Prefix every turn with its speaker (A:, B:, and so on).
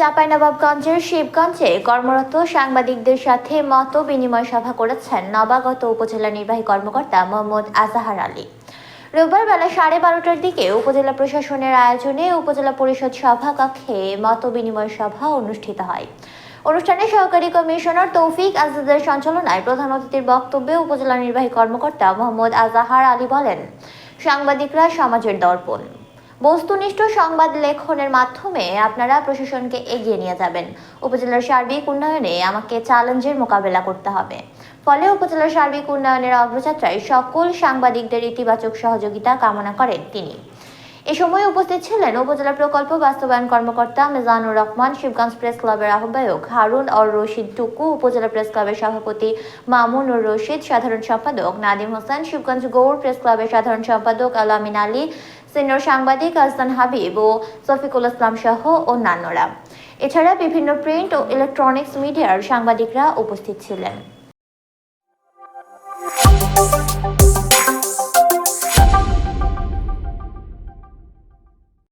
A: চাঁপাইনবাবগঞ্জের শিবগঞ্জে কর্মরত সাংবাদিকদের সাথে মত বিনিময় সভা করেছেন নবাগত উপজেলা নির্বাহী কর্মকর্তা মোহাম্মদ আজাহার আলী। রোববার বেলা সাড়ে বারোটার দিকে উপজেলা প্রশাসনের আয়োজনে উপজেলা পরিষদ সভা কক্ষে মত বিনিময় সভা অনুষ্ঠিত হয়। অনুষ্ঠানে সহকারী কমিশনার তৌফিক আজাদের সঞ্চালনায় প্রধান অতিথির বক্তব্যে উপজেলা নির্বাহী কর্মকর্তা মোহাম্মদ আজাহার আলী বলেন, সাংবাদিকরা সমাজের দর্পণ। বস্তুনিষ্ঠ সংবাদ লেখনের মাধ্যমে আপনারা প্রশাসনকে এগিয়ে নিয়ে যাবেন। উপজেলার সার্বিক উন্নয়নে আমাকে চ্যালেঞ্জের মোকাবেলা করতে হবে। ফলে উপজেলার সার্বিক উন্নয়নের অগ্রযাত্রায় সকল সাংবাদিকদের ইতিবাচক সহযোগিতা কামনা করেন তিনি। এ সময় উপস্থিত ছিলেন উপজেলা প্রকল্প বাস্তবায়ন কর্মকর্তা মেজানুর রহমান, শিবগঞ্জ প্রেস ক্লাবের আহ্বায়ক হারুন অর রশিদ টুকু, উপজেলা প্রেস ক্লাবের সভাপতি মামুনুর রশিদ, সাধারণ সম্পাদক নাদিম হোসেন, শিবগঞ্জ গৌড় প্রেস ক্লাবের সাধারণ সম্পাদক আলামিন আলী সিনিয়র সাংবাদিক আহসান হাবিব ও সফিকুল ইসলাম সহ অন্যান্যরা। এছাড়া বিভিন্ন প্রিন্ট ও ইলেকট্রনিক্স মিডিয়ার সাংবাদিকরা উপস্থিত ছিলেন।